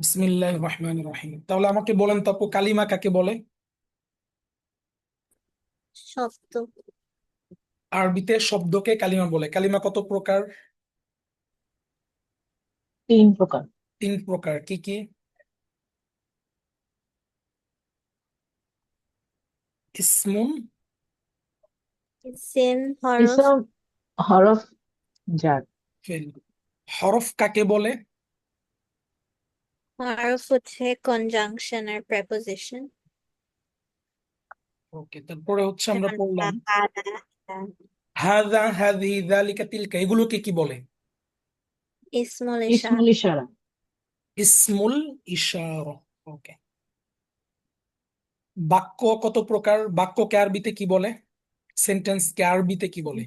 বিসমিল্লাহ রহমান রহিম। তাহলে আমাকে বলেন তো আপু কালিমা কাকে বলে? শব্দ। আরবিতে শব্দকে কালিমা বলে। কালিমা কত প্রকার? তিন প্রকার। তিন প্রকার। কি কি? ইসমুন। ইসিম হরফ। ইসম হরফ জার ফেল। হরফ কাকে বলে? হরফ হচ্ছে কনজাংশন আর প্রেপোজিশন ওকে তারপরে হচ্ছে আমরা পড়লাম হাদা হাযিহি যালিকা তিলকা এগুলোকে কি বলে? ইসমুল ইশারা। ইসমুল ইশারা। ইসমুল ইশারা ওকে বাক্য কত প্রকার? বাক্যকে আরবিতে কি বলে? সেন্টেন্স কে আরবিতে কি বলে?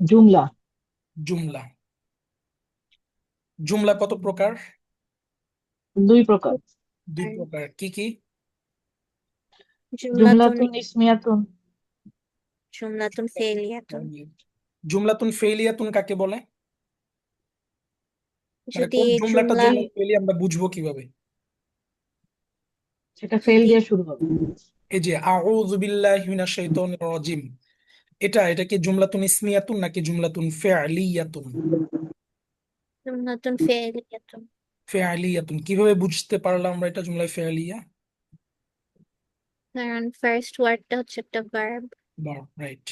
জুমলা। জুমলা। জুমলা কত প্রকার? দুই প্রকার। দুই প্রকার। কি কি? জুমলাতুন ইসমিয়াতুন। জুমলাতুন ফেলিয়াতুন জুমলাতুন ফেলিয়াতুন কাকে বলে? মানে যদি কোন জুমলাটা জুমলা জুমলা ফেলি আমরা বুঝব কীভাবে? সেটা ফেল দিয়ে শুরু হবে। এই যে আউযু বিল্লাহি মিনাশ শাইতানির রাজিম। এটা এটা কি জুমলাতুন ইসমিয়াতুন নাকি জুমলাতুন ফি'লিয়াতুন জুমলাতুন ফেলিয়াতুন ফি'লিয়াতুন কীভাবে বুঝতে পারলাম আমরা এটা জুমলা ফি'লিয়া কারণ ফার্স্ট ওয়ার্ডটা হচ্ছে একটা ভার্ব ভার্ব রাইট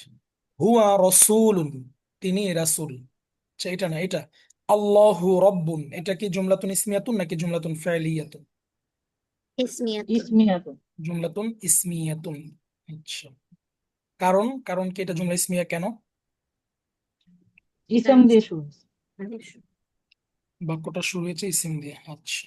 হুয়া রাসূলুন তিনি রাসূল। আচ্ছা এটা না এটা আল্লাহু রাব্বুন এটা কি জুমলাতুন ইসমিয়াতুন নাকি জুমলাতুন ফি'লিয়াতুন? ইসমিয়াতুন। ইসমিয়াতুন। জুমলাতুন ইসমিয়াতুন আচ্ছা। কারণ কারণ কি এটা জুমলা ইসমিয়া কেন? ইসম দিয়ে শুরু। বাক্যটা শুরু হয়েছে ইসিম দিয়ে। আচ্ছা।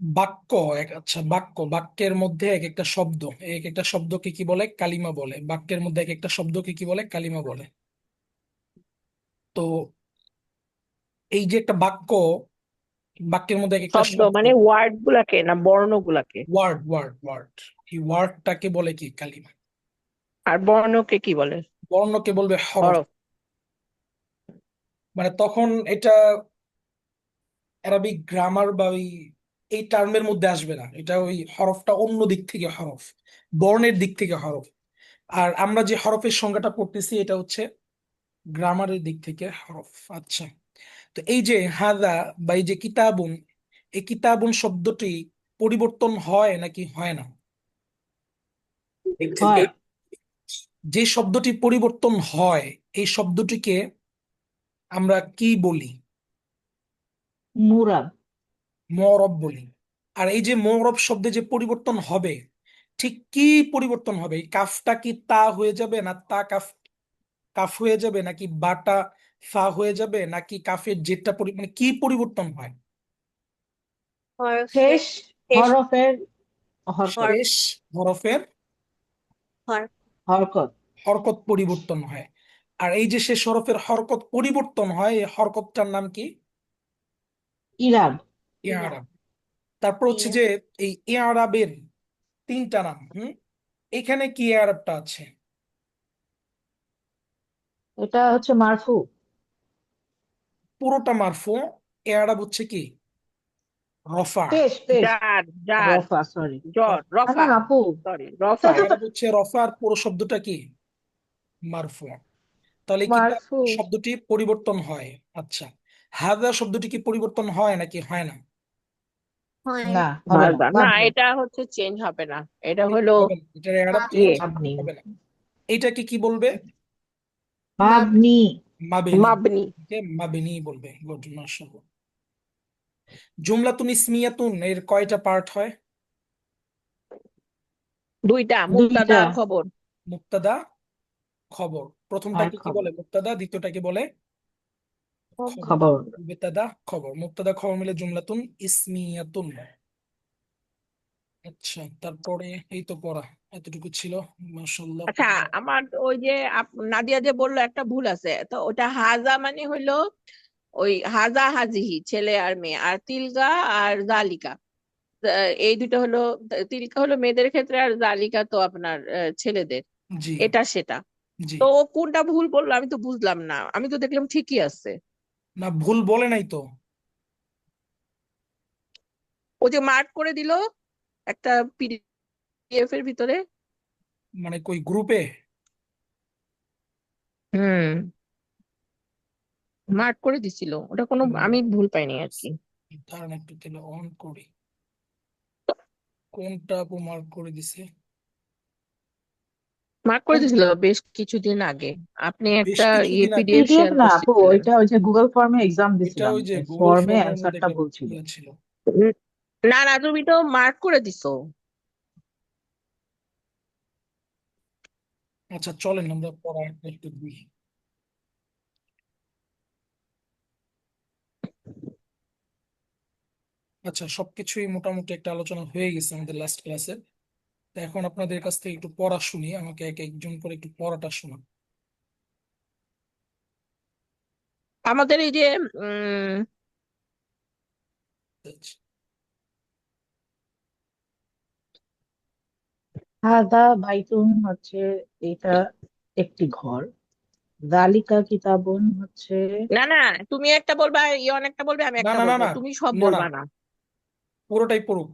বাক্য এক আচ্ছা বাক্য বাক্যের মধ্যে এক একটা শব্দ। এক একটা শব্দকে কি বলে? কালিমা বলে। বাক্যের মধ্যে এক একটা শব্দকে কি বলে? কালিমা বলে। তো এই যে একটা বাক্য বাক্যের মধ্যে এক একটা শব্দ মানে ওয়ার্ড গুলাকে না বর্ণ গুলাকে ওয়ার্ড ওয়ার্ড ওয়ার্ড এই ওয়ার্ডটাকে বলে কি? কালিমা। আর বর্ণকে কি বলে? বর্ণকে বলবে হরফ। হরফ। মানে তখন এটা অ্যারাবিক গ্রামার বা ওই এই টার্মের মধ্যে আসবে না। এটা ওই হরফটা অন্য দিক থেকে হরফ বর্ণের দিক থেকে হরফ। আর আমরা যে হরফের সংজ্ঞাটা পড়তেছি এটা হচ্ছে গ্রামারের দিক থেকে হরফ। আচ্ছা। তো এই যে হাদা বা এই যে কিতাবুন এই কিতাবুন শব্দটি পরিবর্তন হয় নাকি হয় না? যে শব্দটি পরিবর্তন হয় এই শব্দটিকে আমরা কি বলি? মুরাব। মরব বলি। আর এই যে মরব শব্দে যে পরিবর্তন হবে ঠিক কি পরিবর্তন হবে? এই কাফটা কি তা হয়ে যাবে না তা কাফ কাফ হয়ে যাবে নাকি বাটা ফা হয়ে যাবে নাকি কাফের জেরটা পরি মানে কি পরিবর্তন হয়? হরফের শেষ শেষ হরফের হরকত। শেষ হরফের হরকত। হরকত পরিবর্তন হয়। আর এই যে শেষ হরফের হরকত পরিবর্তন হয় এই হরকতটার নাম কি? ইরাব। ইয়ারাব তারপর হচ্ছে যে এই ইয়ারাবের তিনটা নাম হুম? এখানে কি ইয়ারাবটা আছে? এটা হচ্ছে মারফু। পুরোটা মারফু ইয়ারাব হচ্ছে কি? রফা। পেশ পেশ। Jar jar. রফা সরি জ্বর না রফা না আপু সরি রফা। হচ্ছে রফার পুরো শব্দটা কি? মারফু। তাহলে কি মারফু। শব্দটি পরিবর্তন হয়? আচ্ছা। হাদা শব্দটি কি পরিবর্তন হয় নাকি হয় না? হয়। না হবে না। না এটা হচ্ছে চেঞ্জ হবে না। এটা হলো এটার ইয়ে মাবনি হবে না এটাকে কি বলবে? মাবনি। মাবেনি। মাবনি। মাবেনি বলবে। গুড মাশাআল্লাহ। জুমলাতুন ইসমিয়াতুন এর কয়টা পার্ট হয়? দুইটা দুইটা। খবর। মুক্তাদা খবর। প্রথমটাকে কি বলে? মুক্তাদা দ্বিতীয়টাকে বলে খবর। খবর। মুবতাদা খবর। মুক্তাদা খবর মিলে জুমলাতুন ইসমিয়াতুন। আচ্ছা তারপরে এই তো পড়া এতটুকু ছিল। মাশাআল্লাহ। আচ্ছা আমার ওই যে নাদিয়া যে বলল একটা ভুল আছে। তো ওটা হাজা মানে হইল ওই হাজা হাজিহি ছেলে আর মেয়ে। আর তিলকা আর জালিকা। এই দুটো হলো তিলকা হলো মেয়েদের ক্ষেত্রে আর জালিকা তো আপনার আহ, ছেলেদের। জি। এটা সেটা। তো ও কোনটা ভুল বলল আমি তো বুঝলাম না। আমি তো দেখলাম ঠিকই আছে। না ভুল বলে নাই তো। ও যে মার্ক করে দিল একটা পিডিএফ এর ভিতরে। মানে কই গ্রুপে? হুম। মার্ক করে দিছিল। ওটা কোনো আমি ভুল পাইনি আর কি। দাঁড়ান একটু তাহলে অন করি। কোনটা আপু মার্ক করে দিছে? মার্ক করে দিছিল বেশ কিছুদিন আগে। আপনি বেশ একটা ইয়ে কিছুদিন আগে? পিডিএফ পিডিএফ শেয়ার না আপু ওইটা ওই যে গুগল ফর্মে এক্সাম এটা দিছিলাম ওই যে গুগল ফর্মে ফর্মের মধ্যে অ্যান্সারটা ভুল ছিল। ইয়ে না না তুমি তো মার্ক করে দিছো। আচ্ছা চলেন আমরা পড়া একটু দিই আচ্ছা সবকিছুই মোটামুটি একটা আলোচনা হয়ে গেছে আমাদের লাস্ট ক্লাসে তো এখন আপনাদের কাছ থেকে একটু পড়া শুনি আমাকে এক একজন করে একটু পড়াটা শোনান। আমাদের এই যে উম হাদা বাইতুন হচ্ছে এটা একটি ঘর। জালিকা কিতাবুন হচ্ছে না না তুমি একটা বলবা ইয়ন একটা বলবে আমি না একটা না না বলব। না তুমি সব না না। বলবা না। পুরোটাই পড়ুক।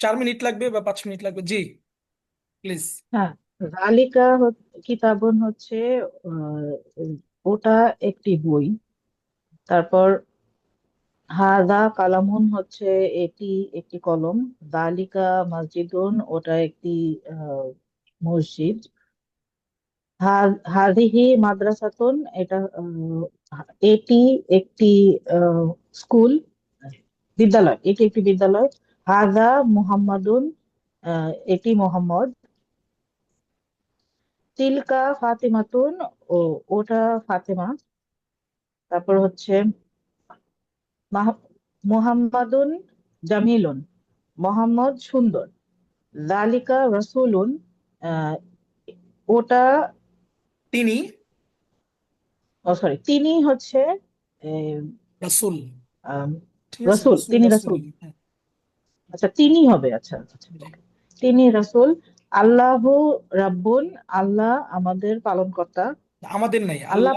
চার মিনিট লাগবে বা পাঁচ মিনিট লাগবে? জি প্লিজ হ্যাঁ জালিকা কিতাবুন হচ্ছে ওটা একটি বই। তারপর হাদা কালামুন হচ্ছে এটি একটি কলম। জালিকা মসজিদুন, ওটা একটি মসজিদ। হাদিহি মাদ্রাসাতুন, এটা এটি একটি স্কুল, বিদ্যালয়, এটি একটি বিদ্যালয়। হাদা মুহাম্মাদুন এটি মোহাম্মদ। তিলকা ফাতিমাতুন ও ওটা ফাতেমা। তারপর হচ্ছে মাহ- মুহাম্মাদুন জামিলুন মোহাম্মদ সুন্দর। জালিকা রসুলুন ওটা তিনি? ও সরি তিনি হচ্ছে রাসূল। রাসূল তিনি রাসূল আচ্ছা তিনি হবে আচ্ছা আচ্ছা তিনি রাসূল আল্লাহু রাব্বুন আল্লাহ আমাদের পালনকর্তা। আমাদের নাই আল্লাহ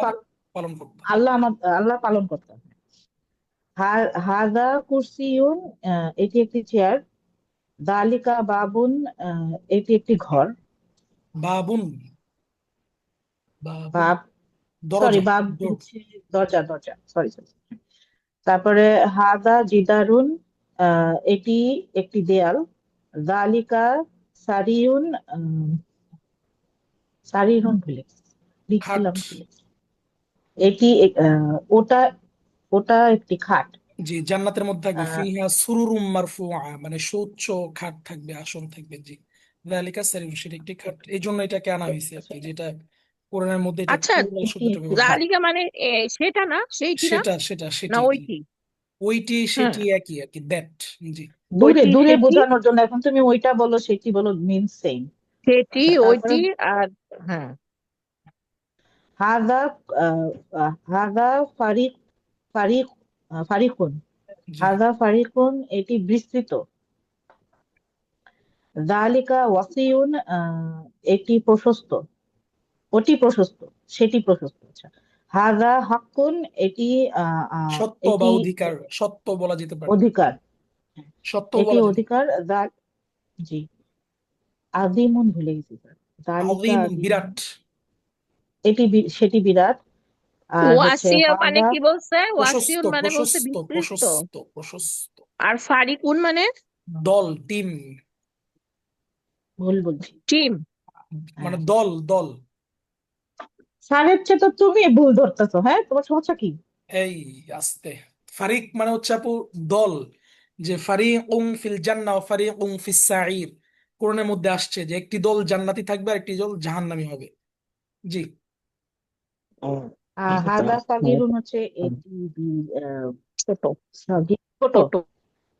পালন করতে আল্লাহ আল্লাহ পালনকর্তা। হা- হাদা কুরসিউন এটি একটি চেয়ার। দালিকা বাবুন আহ, এটি একটি ঘর। বাবুন। বাব সরি বাব দরজা। দরজা সরি সরি। তারপরে হাদা জিদারুন এটি একটি দেয়াল। দালিকা সারিউন সারিরুন ভুলে গেছি। লিখছিলাম এটি ওটা ওটা একটি খাট। জি জান্নাতের মধ্যে থাকবে ফিহা সুরুরুম মারফুআ মানে সুউচ্চ খাট থাকবে আসন থাকবে জি। যালিকা সারিউন সেটা একটি খাট। এই জন্য এটাকে আনা হয়েছে আর কি যেটা কোরআনের মধ্যে এটা আচ্ছা জালিকা মানে সেটা না? সেইটি না? সেটা সেটা সেটা না সেটি জি। ওইটি হ্যাঁ। সেটি একই আর কি দ্যাট জি। দূরে ওইটি দূরে সেটি বোঝানোর জন্য এখন তুমি ওইটা বলো সেটি বলো মিন সেম সেটি আচ্ছা তারপরে ওইটি আর হ্যাঁ। হাদা আহ, আহ, হাদা ফারিক ফারিক আহ, ফারিকুন। জি। হাদা ফারিকুন এটি বিস্তৃত। জালিকা ওয়াসিউন আহ, এটি প্রশস্ত। ওটি প্রশস্ত সেটি প্রশস্ত। হাদা হাক্কুন এটি সত্য বা এটি অধিকার সত্য বলা যেতে পারে। অধিকার। সত্য এটি বলা যেতে অধিকার দা জি। আজিমুন ভুলে গেছি স্যার। বিরাট। এটি সেটি বিরাট। আর হচ্ছে ওয়াসিয়া মানে হাদা কি বলছে? প্রশস্ত ওয়াসিউন মানে বলছে প্রশস্ত বিস্তৃত প্রশস্ত প্রশস্ত। আর ফারিকুন মানে? দল টিম। ভুল বলছি। টিম। মানে দল দল। স্যারের চেয়ে তো তুমি ভুল ধরতেছো হ্যাঁ? তোমার সমস্যা কি? এই আস্তে। ফারিক মানে হচ্ছে আপু দল যে ফারিকুম ফিল জান্নাহ ও ফারিকুম ফিস সাঈর। কোরআনের মধ্যে আসছে যে একটি দল জান্নাতি থাকবে আর একটি দল জাহান্নামী হবে। জি। হাদা সাগিরুন হচ্ছে এটি ছোট সাগির ছোট।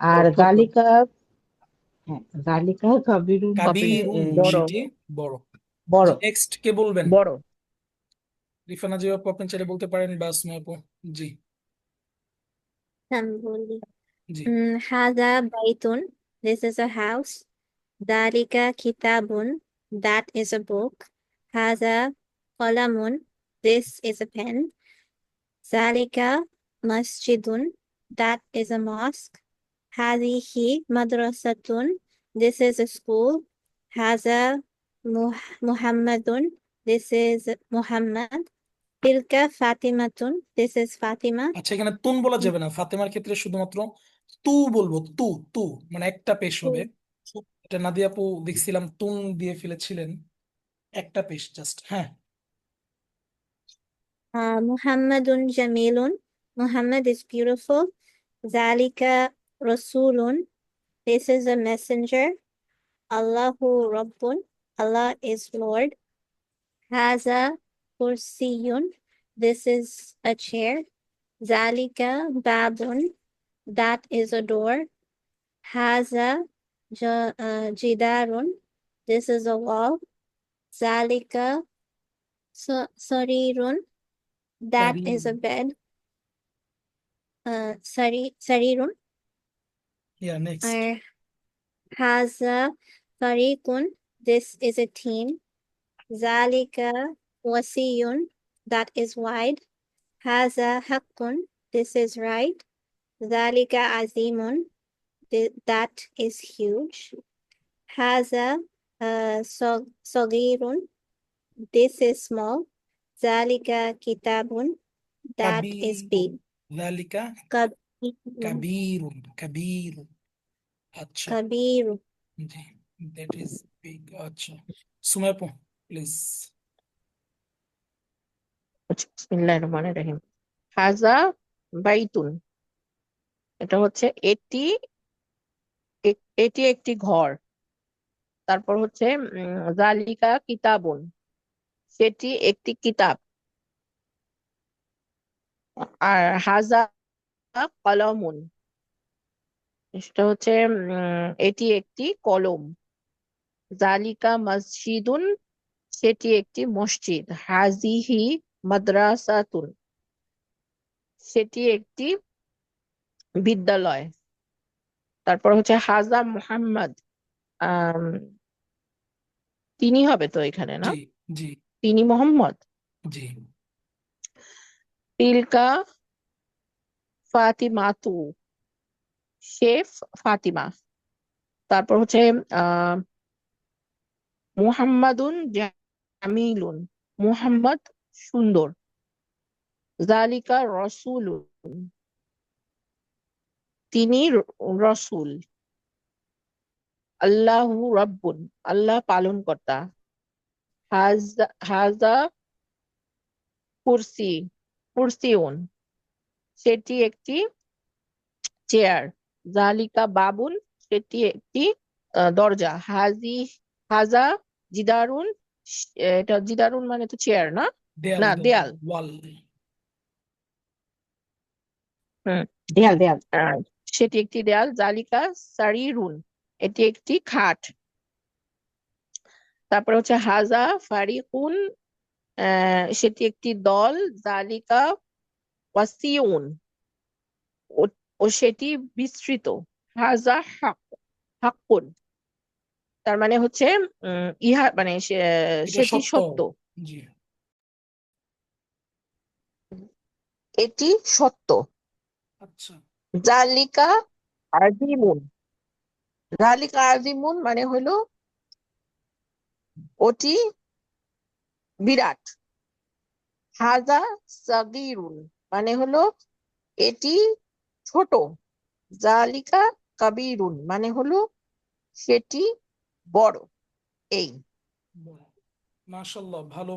আর জালিকা হ্যাঁ জালিকা কাবিরুন বড়। বড়। নেক্সট কে বলবেন? বড়। রিফানা জি আপু আপনি চাইলে বলতে পারেন বা আসমা আপু জি আমি বলি জি উম, হাদা Baitun this is a house dalika kitabun that is a book হাদা কলামুন this is a pen Zalika masjidun. That is a mosque. Hadihi madrasatun. This is a school. Haza Muh- Muhammadun. This is Muhammad. Tilka Fatimatun. This is Fatima. আচ্ছা এখানে তুন বলা যাবে না ফাতেমার ক্ষেত্রে শুধুমাত্র তু বলব তু তু মানে একটা পেশ হবে এটা নাদিয়া আপু দেখছিলাম তুন দিয়ে ফেলেছিলেন একটা পেশ জাস্ট হ্যাঁ Uh, Muhammadun Jamilun. Muhammad is beautiful. Zalika Rasulun. This is a messenger. Allahu Rabbun. Allah is Lord. Has a kursiyun. This is a chair. Zalika babun. That is a door. Has a uh, jidarun. This is a wall. Zalika sarirun. That Sarirun. is a bed. Uh, sari, sarirun. Yeah, next. Has a farikun. This is a team. Zalika wasiyun, that is wide. Haza haqqun, this is right. Zalika azimun, that is huge. Haza sogirun, this is small. Zalika kitabun, that is big. Zalika kabirun, kabirun. Kabirun. That is big. Acha. Sumaipo. Please বিসমিল্লাহির রহমানির রহিম হাজা বাইতুন এটা হচ্ছে এটি এটি একটি ঘর। তারপর হচ্ছে জালিকা কিতাবুন। সেটি একটি কিতাব। আর হাজা কলমুন। সেটা হচ্ছে এটি একটি কলম। জালিকা মসজিদুন সেটি একটি মসজিদ। হাজিহি মাদ্রাসাতুন সেটি একটি বিদ্যালয়। তারপর হচ্ছে হাজা মুহাম্মদ তিনি হবে তো এখানে না? তিনি মোহাম্মদ? তিলকা ফাতিমাতু। শেফ ফাতিমা। তারপর হচ্ছে আহ মুহাম্মাদুন জামিলুন মুহাম্মদ সুন্দর। জালিকা রসুলুন, তিনি রসুল। আল্লাহু রব্বুন, আল্লাহ পালন কর্তা হাজা কুরসি, কুরসিউন, সেটি একটি চেয়ার। জালিকা বাবুন, সেটি একটি দরজা। হাজি, হাজা জিদারুন এটা জিদারুন মানে তো চেয়ার না? দেয়াল না দেয়াল। ওয়াল দেয়াল দেয়াল। সেটি একটি দেয়াল জালিকা সারিরুন। এটি একটি খাট। তারপর হচ্ছে হাজা ফারিকুন আহ, সেটি একটি দল জালিকা ওয়াসিউন। ও ও সেটি বিস্তৃত। হাজা হাক হাক্কুন। তার মানে হচ্ছে উম, ইহা মানে সেটি সত্য। এটি সত্য। আচ্ছা। জালিকা আজিমুন। জালিকা আজিমুন মানে হলো ওটি বিরাট। হাজা সাগীরুন মানে হলো এটি ছোট। জালিকা কাবীরুন মানে হলো সেটি বড় এই। মাশাল্লাহ ভালো